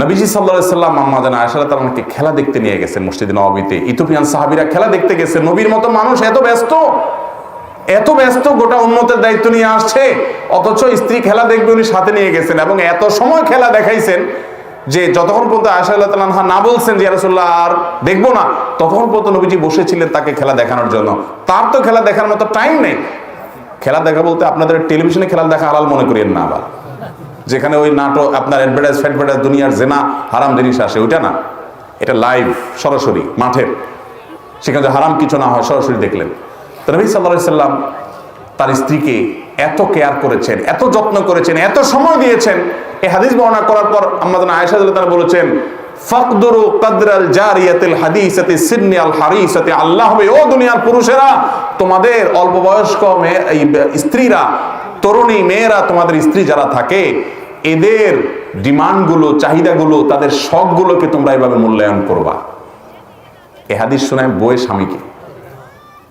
নবীজি সাল্লাহ সাল্লাম আম্মাদান আয়সাল্লাহ তালাকে খেলা দেখতে নিয়ে গেছেন মসজিদ নবাবিতে। ইথোপিয়ান সাহাবিরা খেলা দেখতে গেছে। নবীর মতো মানুষ এত ব্যস্ত এত ব্যস্ত, গোটা উন্মতের দায়িত্ব নিয়ে আসছে। অথচ স্ত্রী খেলা দেখবে উনি সাথে নিয়ে গেছেন এবং এত সময় খেলা দেখাইছেন যে যতক্ষণ পর্যন্ত আয়সা আল্লাহ তালাহা না বলছেন যে রাসুল্লাহ আর দেখব না, ততক্ষণ পর্যন্ত নবীজি বসেছিলেন তাকে খেলা দেখানোর জন্য। তার তো খেলা দেখার মতো টাইম নেই। খেলা দেখা বলতে আপনাদের টেলিভিশনে খেলা দেখা আলাল মনে করিয়েন না আবার। যেখানে ওই নাটক, আপনার অ্যাডভার্টাইজ ফ্যাডভার্টাইজ দুনিয়ার জেনা, হারাম জিনিস আসে, ওইটা না। এটা লাইভ সরাসরি মাঠের সেখানে হারাম কিছু না হয়, সরাসরি দেখলেন। তো নবী সাল্লাহ সাল্লাম তার স্ত্রীকে এত কেয়ার করেছেন, এত যত্ন করেছেন, এত সময় দিয়েছেন। এই হাদিস বর্ণনা করার পর আমাদের আয়েশা তারা বলেছেন, ফাকদুরু কাদরাল জারিয়াতিল হাদিসাতি সিন্নি আল হারিসাতি, আল্লাহ হবে ও দুনিয়ার পুরুষেরা, তোমাদের অল্প বয়স্ক মেয়ে, এই স্ত্রীরা তরুণী মেয়েরা তোমাদের স্ত্রী যারা থাকে, এদের ডিমান্ডগুলো, চাহিদাগুলো, তাদের শখগুলোকে তোমরা এভাবে মূল্যায়ন করবা। এ শোনায় বইয়ের স্বামীকে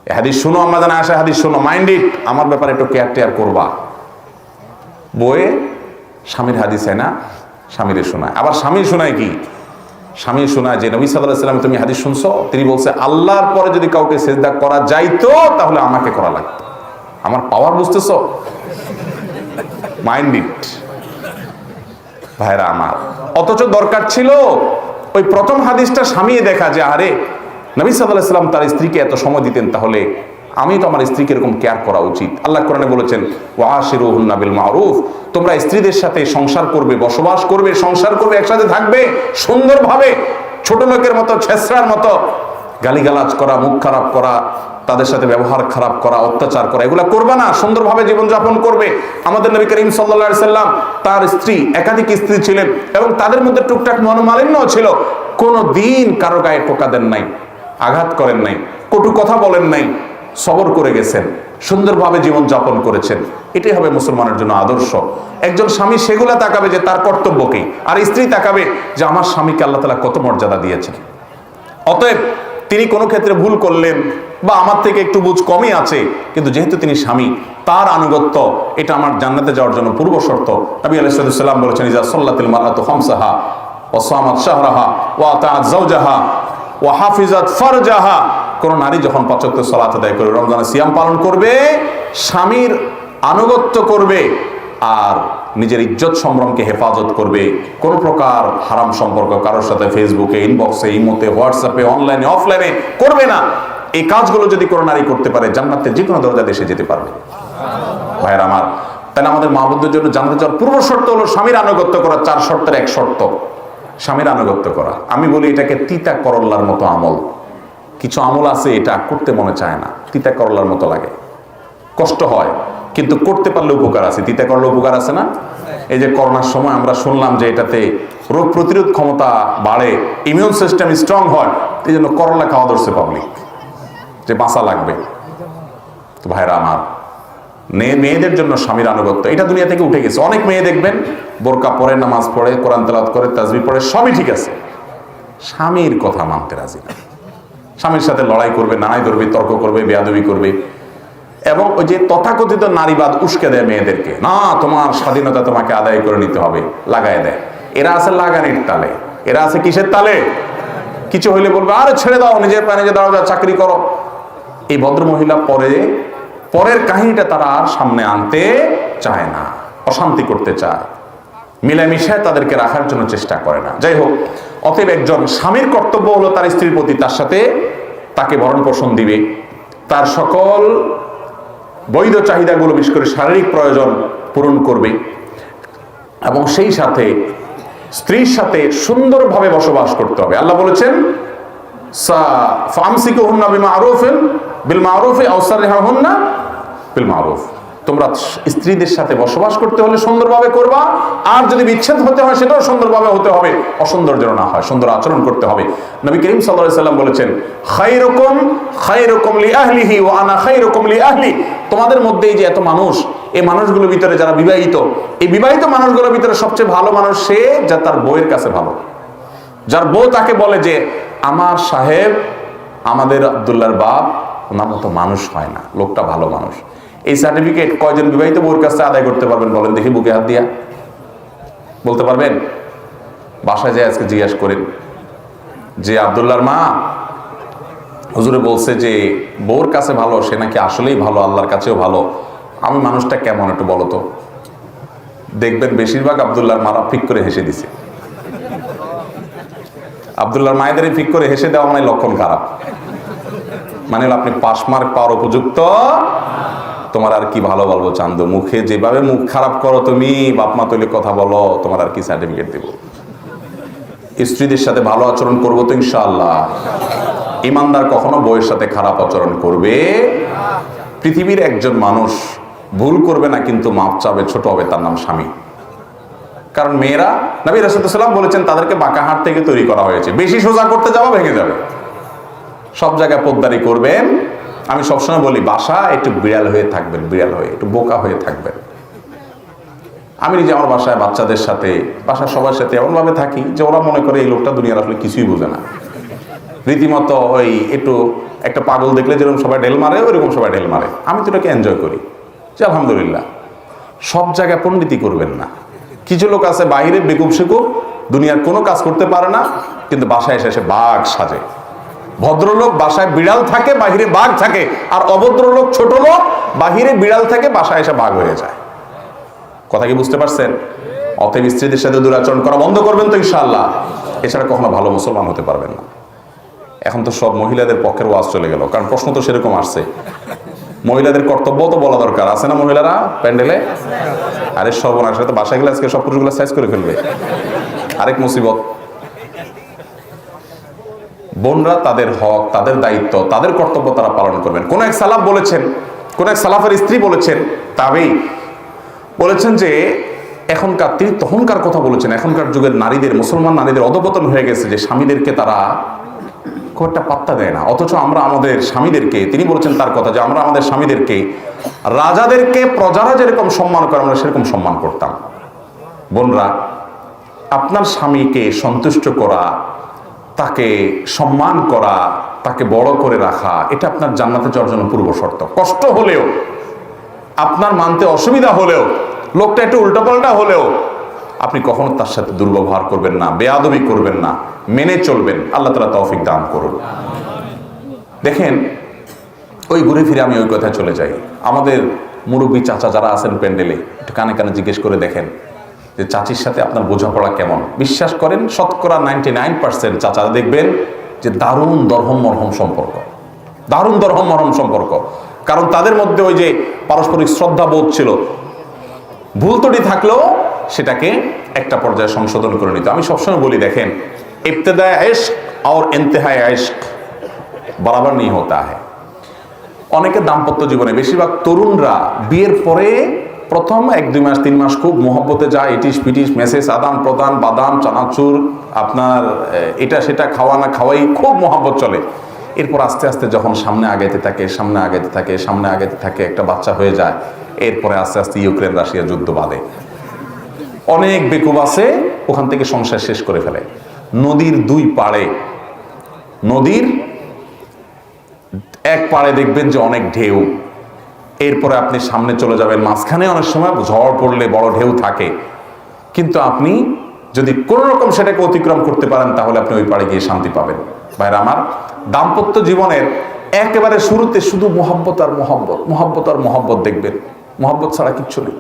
এ শুনো আমরা জানা আসে হাদিস শোনো, মাইন্ড ইট, আমার ব্যাপারে একটু কেয়ার টেয়ার করবা। বইয়ে স্বামীর হাদিস হয় না, স্বামীরে শোনায়। আবার স্বামী শোনায় কি? স্বামী শোনায় যে নবী সাল্লাহ তুমি হাদিস শুনছো? তিনি বলছে, আল্লাহর পরে যদি কাউকে সেজদা করা যাইতো, তাহলে আমাকে করা লাগতো। আমার পাওয়ার বুঝতেছো? মাইন্ড ইট ভাইরা আমার। অথচ দরকার ছিল ওই প্রথম হাদিসটা স্বামীয়ে দেখা যে, আরে, নবী সাল্লাহ তার স্ত্রীকে এত সময় দিতেন, তাহলে আমি তো আমার স্ত্রীকে এরকম কেয়ার করা উচিত। আল্লাহ কোরআনে বলেছেন ওয়াশিরুহুন্না মারুফ তোমরা স্ত্রীদের সাথে সংসার করবে, বসবাস করবে, সংসার করবে, একসাথে থাকবে, সুন্দরভাবে, ছোট লোকের মতো ছেসরার মতো, গালিগালাজ করা, মুখ খারাপ করা তাদের সাথে ব্যবহার খারাপ করা, অত্যাচার করা, এগুলো করবে না, সুন্দরভাবে জীবনযাপন করবে। আমাদের নবী করিম সাল্লা সাল্লাম তার স্ত্রী, একাধিক স্ত্রী ছিলেন এবং তাদের মধ্যে টুকটাক মনোমালিন্যও ছিল। কোনো দিন কারও গায়ে টোকা দেন নাই, আঘাত করেন নাই, কটু কথা বলেন নাই, সবর করে গেছেন, সুন্দরভাবে জীবন যাপন করেছেন। এটাই হবে মুসলমানের জন্য আদর্শ। একজন স্বামী সেগুলা তাকাবে যে তার কর্তব্যকেই আর স্ত্রী তাকাবে যে আমার স্বামীকে আল্লাহ তালা কত মর্যাদা দিয়েছেন অতএব তিনি কোনো ক্ষেত্রে ভুল করলেন বা আমার থেকে একটু বুঝ কমই আছে, কিন্তু যেহেতু তিনি স্বামী, তার আনুগত্য, এটা আমার জান্নাতে যাওয়ার জন্য পূর্ব শর্ত। নবী আলাইসাল্লাম বলেছেন ইজা সাল্লাতিল মারাত হামসাহা ওসামাত শাহরাহা ওয়া তাআত জাওজাহা ওয়া হাফিজাত ফারজাহা। কোন নারী যখন পাঁচক্য সালাত আদায় করে রমজানে সিয়াম পালন করবে, স্বামীর আনুগত্য করবে, আর নিজের ইজ্জত সম্ভ্রমকে হেফাজত করবে। কোন প্রকার হারাম সম্পর্ক কারোর সাথে ফেসবুকে ইনবক্সে ইমোতে হোয়াটসঅ্যাপে অনলাইনে অফলাইনে করবে না। এই কাজগুলো যদি কোনো নারী করতে পারে জান্নাতের যে কোনো দরজা দেশে যেতে পারবে। ভাইয়ের আমার, তাহলে আমাদের মাহবুদের জন্য জানতে যাওয়ার পূর্ব শর্ত হলো স্বামীর আনুগত্য করা, চার শর্তের এক শর্ত। স্বামীর আনুগত্য করা। আমি বলি এটাকে তিতা করল্লার মতো আমল। কিছু আমল আছে এটা করতে মনে চায় না, তিতা করল্লার মতো লাগে। কষ্ট হয়, কিন্তু করতে পারলে উপকার আছে। তিতা করলে উপকার আছে না? এই যে করোনার সময় আমরা শুনলাম যে এটাতে রোগ প্রতিরোধ ক্ষমতা বাড়ে ইমিউন সিস্টেম স্ট্রং হয় এই জন্য করলা খাওয়া ধরছে পাবলিক যে বাঁচা লাগবে। তো ভাইরা আমার, মেয়ে মেয়েদের জন্য স্বামীর আনুগত্য, এটা দুনিয়া থেকে উঠে গেছে। অনেক মেয়ে দেখবেন, বোরকা পড়ে নামাজ পড়ে, কোরআন তেলাত করে, তাজবি পড়ে, সবই ঠিক আছে। স্বামীর কথা মানতে রাজি না। স্বামীর সাথে লড়াই করবে, নানাই ধরবে, তর্ক করবে, বেয়াদবি করবে। এবং ওই যে তথাকথিত নারীবাদ উস্কে দেয় মেয়েদেরকে। না, তোমার স্বাধীনতা তোমাকে আদায় করে নিতে হবে, লাগায় দেয়। এরা আছে লাগানির তালে। এরা আছে কিসের তালে? কিছু হইলে বলবে, আরে ছেড়ে দাও, নিজের পায়ে নিজে দাঁড়াও যা চাকরি করো। এই ভদ্র মহিলা পরে, পরের কাহিনীটা তারা আর সামনে আনতে চায় না, অশান্তি করতে চায়। মিলামিশায় তাদেরকে রাখার জন্য চেষ্টা করে না। যাই হোক, অতএব একজন স্বামীর কর্তব্য হলো তার স্ত্রীর প্রতি তার সাথে তাকে ভরণ পোষণ দিবে। তার সকল বৈধ চাহিদাগুলো, বিশেষ করে শারীরিক প্রয়োজন পূরণ করবে। এবং সেই সাথে স্ত্রীর সাথে সুন্দরভাবে বসবাস করতে হবে। আল্লাহ বলেছেন হন্না বিমা আরফেন বিল মারুফে হন্না বিল মারুফ। তোমরা স্ত্রীদের সাথে বসবাস করতে হলে সুন্দরভাবে করবা, আর যদি বিচ্ছেদ হতে হয় সেটাও সুন্দরভাবে হতে হবে অসুন্দর যেন না হয়, সুন্দর আচরণ করতে হবে। নবী করিম সাল্লাম বলেছেন খাই রকম খাই রকম লি আহলিহি ও আনা খাই রকম লি আহলি তোমাদের মধ্যেই যে এত মানুষ, এই মানুষগুলোর ভিতরে যারা বিবাহিত, এই বিবাহিত মানুষগুলোর ভিতরে সবচেয়ে ভালো মানুষ সে যা তার বউয়ের কাছে ভালো। যার বউ তাকে বলে যে, আমার সাহেব, আমাদের আবদুল্লার বাপ, ওনার মতো মানুষ হয় না, লোকটা ভালো মানুষ। এই সার্টিফিকেট কয়জন বিবাহিত বউর কাছে আদায় করতে পারবেন বলেন? দেখি বুকে হাত দিয়া। বলতে পারবেন? বাসায় যায় আজকে জিজ্ঞাসা করেন। যে আবদুল্লাহর মা হুজুরে বলছে যে, বউর কাছে ভালো, সে নাকি আসলেই ভালো, আল্লাহর কাছেও ভালো। আমি মানুষটা কেমন একটু বলো তো? দেখবেন বেশিরভাগ আবদুল্লাহর মারা ফিক করে হেসে দিছে। আবদুল্লাহর মায়েদের ফিক করে হেসে দেওয়া মানে লক্ষণ খারাপ। মানে আপনি পাশ মার্ক পাওয়ার উপযুক্ত তোমার আর কি ভালো বলব চান্দু? মুখে যেভাবে মুখ খারাপ করো তুমি, বাপ মা কথা বলো, তোমার আর কি সার্টিফিকেট দেবো? স্ত্রীদের সাথে ভালো আচরণ করব তো ইনশাআল্লাহ। ইমানদার কখনো বইয়ের সাথে খারাপ আচরণ করবে? পৃথিবীর একজন মানুষ ভুল করবে না, কিন্তু মাপ চাবে, ছোট হবে, তার নাম স্বামী। কারণ মেয়েরা নবী রসুলাম বলেছেন, তাদেরকে বাঁকা হাট থেকে তৈরি করা হয়েছে। বেশি সোজা করতে যাওয়া ভেঙে যাবে। সব জায়গায় পোদ্দারি করবেন আমি সবসময় বলি, বাসা একটু বিড়াল হয়ে থাকবেন, বিড়াল হয়ে, একটু বোকা হয়ে থাকবেন। আমি নিজে আমার বাসায় বাচ্চাদের সাথে, বাসার সবার সাথে এমনভাবে থাকি যে ওরা মনে করে এই লোকটা দুনিয়ার আসলে কিছুই বোঝে না। রীতিমতো ওই একটু, একটা পাগল দেখলে যেরকম সবাই ঢেল মারে, ওইরকম সবাই ঢেল মারে। আমি তো এটাকে এনজয় করি। যে আলহামদুলিল্লাহ, সব জায়গায় পণ্ডিতি করবেন না। কিছু লোক আছে বাইরে বেকুব সেকুব দুনিয়ার কোনো কাজ করতে পারে না, কিন্তু বাসায় এসে এসে বাঘ সাজে। ভদ্রলোক বাসায় বিড়াল থাকে, বাহিরে বাঘ থাকে। আর অভদ্রলোক ছোট লোক, বাহিরে বিড়াল থাকে, বাসায় এসে বাঘ হয়ে যায়। কথা কি বুঝতে পারছেন? অতএব স্ত্রীদের সাথে দুরাচরণ করা বন্ধ করবেন তো ইনশাআল্লাহ। এছাড়া কখনো ভালো মুসলমান হতে পারবেন না। এখন তো সব মহিলাদের পক্ষের ওয়াজ চলে গেল, কারণ প্রশ্ন তো সেরকম আসছে। মহিলাদের কর্তব্য তো বলা দরকার, আছে না মহিলারা প্যান্ডেলে? আরে সর্বনাশ তো বাসায় গেলে আজকে সব পুরুষগুলো সাইজ করে ফেলবে। আরেক মুসিবত বোনরা তাদের হক, তাদের দায়িত্ব, তাদের কর্তব্য তারা পালন করবেন। কোন এক সালাফ বলেছেন, কোন এক সালাফের স্ত্রী বলেছেন, তাবেই বলেছেন যে, এখনকার তিনি তখনকার কথা বলেছেন, এখনকার যুগের নারীদের, মুসলমান নারীদের অধপতন হয়ে গেছে যে স্বামীদেরকে তারা খুব একটা পাত্তা দেয় না। অথচ আমরা আমাদের স্বামীদেরকে, তিনি বলেছেন তার কথা যে, আমরা আমাদের স্বামীদেরকে, রাজাদেরকে, প্রজারা যেরকম সম্মান করে, আমরা সেরকম সম্মান করতাম। বোনরা, আপনার স্বামীকে সন্তুষ্ট করা তাকে সম্মান করা, তাকে বড় করে রাখা, এটা আপনার জান্নাতে যাওয়ার জন্য পূর্ব শর্ত। কষ্ট হলেও, আপনার মানতে অসুবিধা হলেও, লোকটা একটু উল্টাপাল্টা হলেও, আপনি কখনো তার সাথে দুর্ব্যবহার করবেন না, বেয়াদবি করবেন না, মেনে চলবেন। আল্লাহ তালা তৌফিক দান করুন। দেখেন, ওই ঘুরে ফিরে আমি ওই কথায় চলে যাই। আমাদের মুরব্বী চাচা যারা আছেন প্যান্ডেলে, একটু কানে কানে জিজ্ঞেস করে দেখেন। যে চাচির সাথে আপনার বোঝাপড়া কেমন? বিশ্বাস করেন, শতকরা নাইনটি নাইন পার্সেন্ট চাচা দেখবেন যে দারুণ দরহম মরহম সম্পর্ক। দারুণ দরহম মরহম সম্পর্ক। কারণ তাদের মধ্যে ওই যে পারস্পরিক শ্রদ্ধা বোধ ছিল। ভুল থাকলেও সেটাকে একটা পর্যায়ে সংশোধন করে নিত। আমি সবসময় বলি, দেখেন ইফতেদায় আয়স্ক আর এনতেহায় আয়স্ক বরাবর নিয়ে হতা হয় অনেকে দাম্পত্য জীবনে বেশিরভাগ তরুণরা বিয়ের পরে প্রথম এক, দুই মাস, তিন মাস খুব মহব্বতে যায় ইটিস পিটিস মেসেজ, আদান প্রদান, বাদাম, চানাচুর, আপনার এটা সেটা খাওয়া না খাওয়াই খুব মহব্বত চলে। এরপর আস্তে আস্তে যখন সামনে আগাইতে থাকে, সামনে আগাইতে থাকে, সামনে আগাইতে থাকে, একটা বাচ্চা হয়ে যায়, এরপরে আস্তে আস্তে ইউক্রেন, রাশিয়া যুদ্ধ বাঁধে। অনেক বেকুব আছে, ওখান থেকে সংসার শেষ করে ফেলে। নদীর দুই পাড়ে, নদীর এক পাড়ে দেখবেন যে অনেক ঢেউ। এরপরে আপনি সামনে চলে যাবেন। মাঝখানে অনেক সময় ঝড় পড়লে বড় ঢেউ থাকে। কিন্তু আপনি যদি কোনো রকম সেটাকে অতিক্রম করতে পারেন, তাহলে আপনি ওই পাড়ে গিয়ে শান্তি পাবেন। ভাইরা আমার, দাম্পত্য জীবনের একেবারে শুরুতে শুধু মোহাব্বত আর মোহাব্বত মোহাব্বত আর মোহাব্বত দেখবেন। মোহাব্বত ছাড়া কিচ্ছু নেই।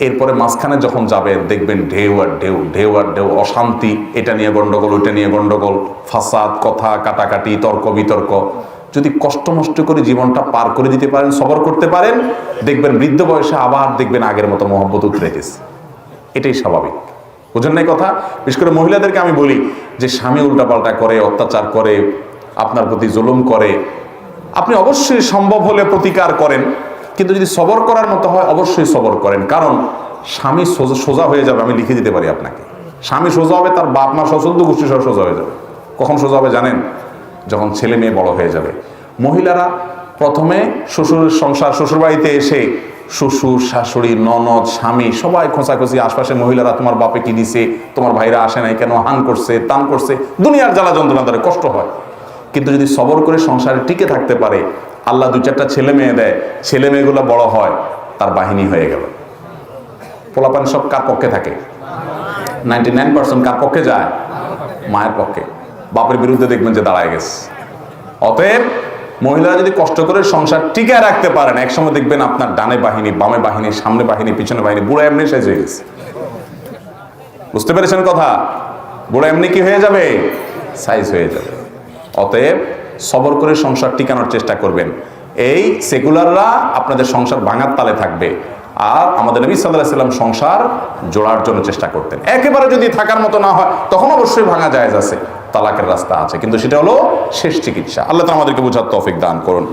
এরপরে মাঝখানে যখন যাবেন, দেখবেন ঢেউ আর ঢেউ ঢেউ আর ঢেউ, অশান্তি, এটা নিয়ে গন্ডগোল, ওইটা নিয়ে গন্ডগোল, ফাসাদ, কথা, কাটাকাটি, তর্ক, বিতর্ক। যদি কষ্ট নষ্ট করে জীবনটা পার করে দিতে পারেন, সবর করতে পারেন, দেখবেন বৃদ্ধ বয়সে আবার দেখবেন আগের মতো মহব্বত উতরে গেছে। এটাই স্বাভাবিক। বুঝেন নাই কথা? বিশেষ করে মহিলাদেরকে আমি বলি যে, স্বামী উল্টাপাল্টা করে, অত্যাচার করে, আপনার প্রতি জুলুম করে, আপনি অবশ্যই সম্ভব হলে প্রতিকার করেন, কিন্তু যদি সবর করার মতো হয়, অবশ্যই সবর করেন। কারণ স্বামী সোজা হয়ে যাবে, আমি লিখে দিতে পারি আপনাকে। স্বামী সোজা হবে, তার বাপ মা সচন্দ গোষ্ঠী সহ সোজা হয়ে যাবে। কখন সোজা হবে জানেন? যখন ছেলে মেয়ে বড় হয়ে যাবে। মহিলারা প্রথমে শ্বশুরের সংসার, শ্বশুরবাড়িতে এসে শ্বশুর, শাশুড়ি, ননদ, স্বামী সবাই খোঁচাখুচি, আশপাশে মহিলারা, তোমার বাপে কি দিছে? তোমার ভাইরা আসে নাই কেন? হান করছে, তান করছে? দুনিয়ার জ্বালা যন্ত্রণা ধরে কষ্ট হয়। কিন্তু যদি সবর করে সংসারে টিকে থাকতে পারে, আল্লাহ দু চারটা ছেলে মেয়ে দেয়, ছেলে মেয়েগুলো বড় হয়, তার বাহিনী হয়ে গেল। পোলাপান সব কার পক্ষে থাকে? নাইনটি নাইন পার্সেন্ট কার পক্ষে যায়? মায়ের পক্ষে। বাপের বিরুদ্ধে দেখবেন যে দাঁড়ায় গেছে। অতএব মহিলারা যদি কষ্ট করে সংসার টিকায় রাখতে পারেন, একসময় দেখবেন আপনার ডানে বাহিনী, বামে বাহিনী, সামনে বাহিনী, পিছনে বাহিনী, বুড়ো এমনি শেষ হয়ে গেছে। বুঝতে পেরেছেন কথা? বুড়ো এমনি কি হয়ে যাবে? সাইজ হয়ে যাবে। অতএব সবর করে সংসার টিকানোর চেষ্টা করবেন। এই সেকুলাররা আপনাদের সংসার ভাঙার তালে থাকবে। আর আমাদের নবী সাল্লাহ সাল্লাম সংসার জোড়ার জন্য চেষ্টা করতেন। একেবারে যদি থাকার মতো না হয়, তখন অবশ্যই ভাঙা যায় আছে। তালাকের রাস্তা আছে। কিন্তু সেটা হলো শেষ চিকিৎসা। আল্লাহ তো আমাদেরকে বোঝার তৌফিক দান করুন।